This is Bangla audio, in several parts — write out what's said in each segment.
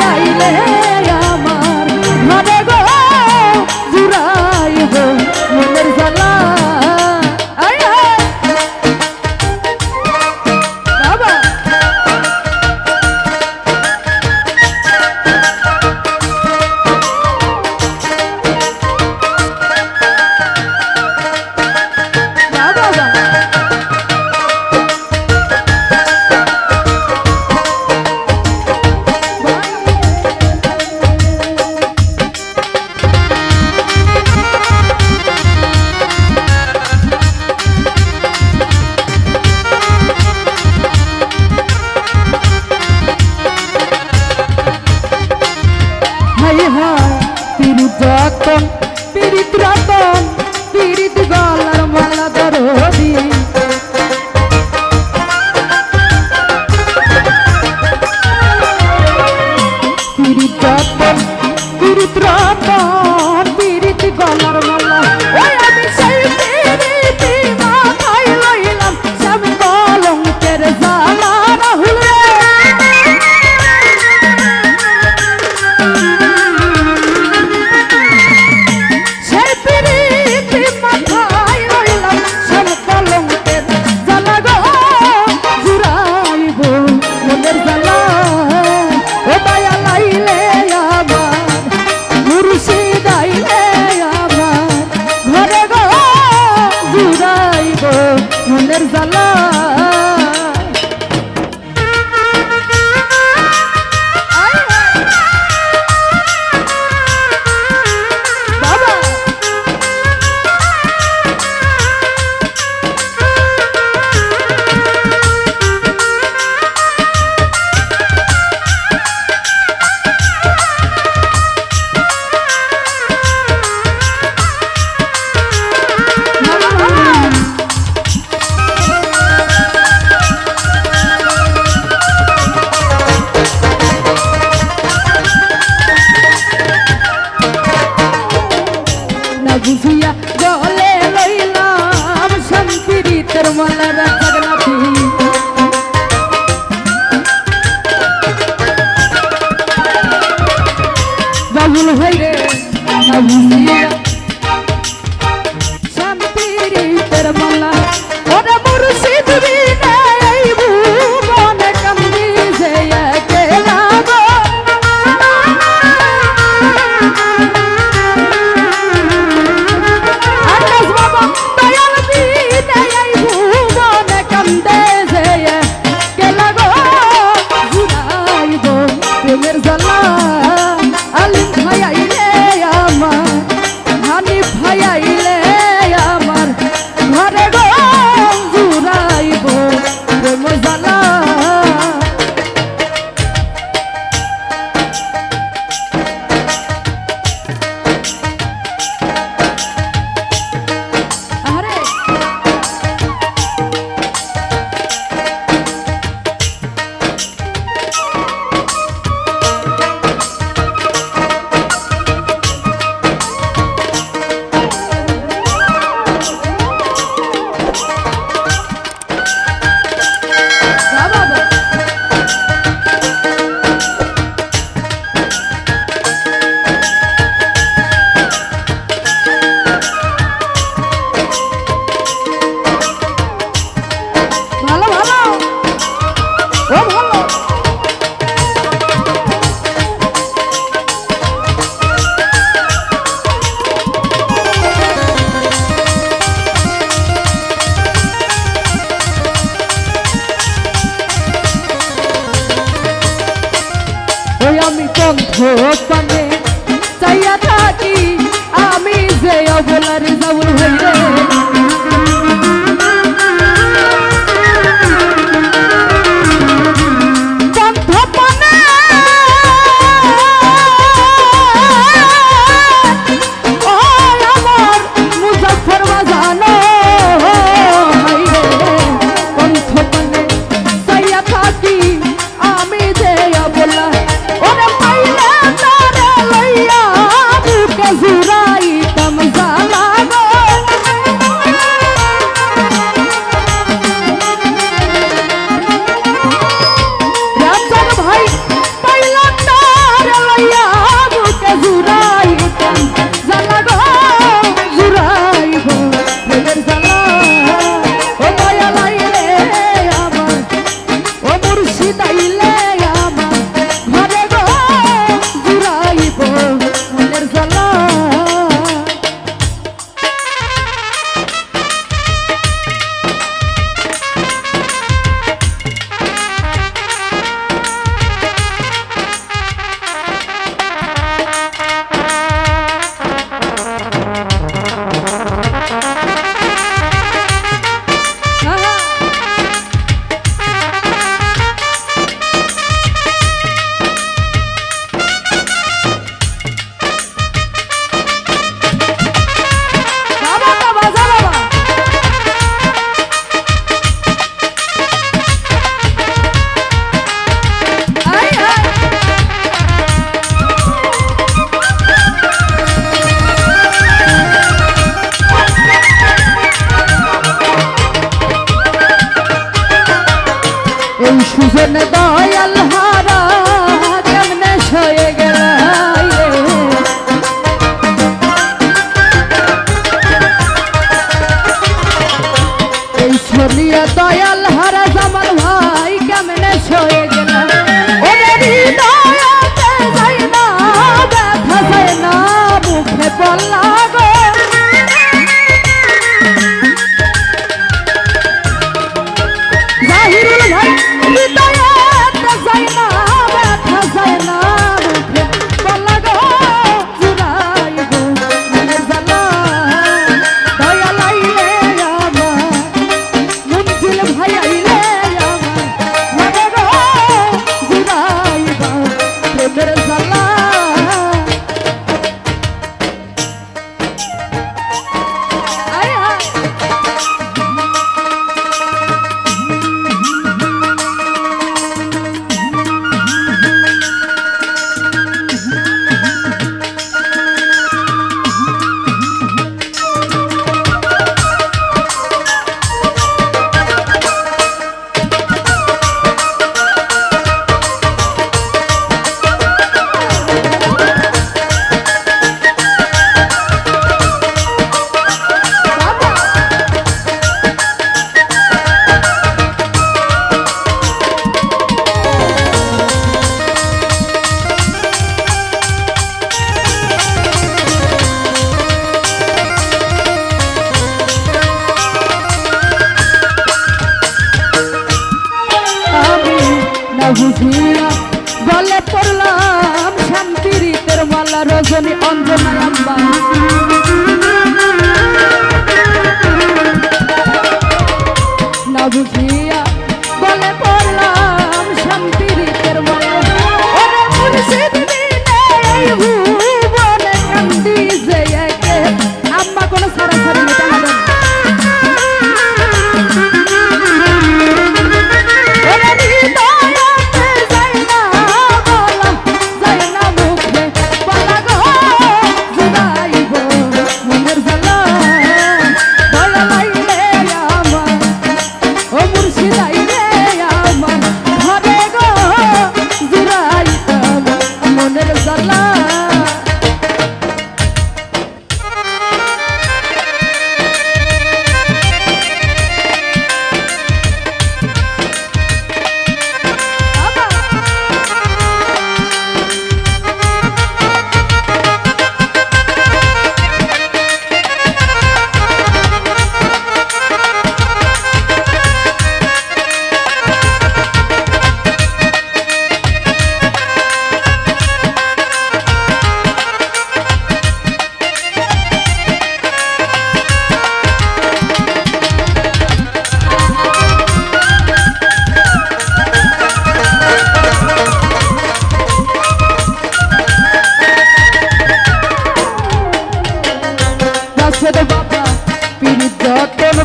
পাইলে কণ্ঠ ছড়িয়ে দয়াল হারা জামাল ভাই কেমনে সয়ে গেল? ওরে দয়াতে যায় না, ব্যথা যায় না, মুখে বললা হুঁশিয়া গলে পড়লাম শান্তির তেরমালা রজনী অঞ্জনা আম্বা।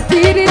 city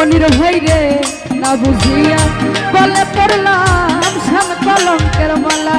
মনির ভাইরে না বুঝিয়া বলে পড়লাম সাম কলঙ্কের মালা।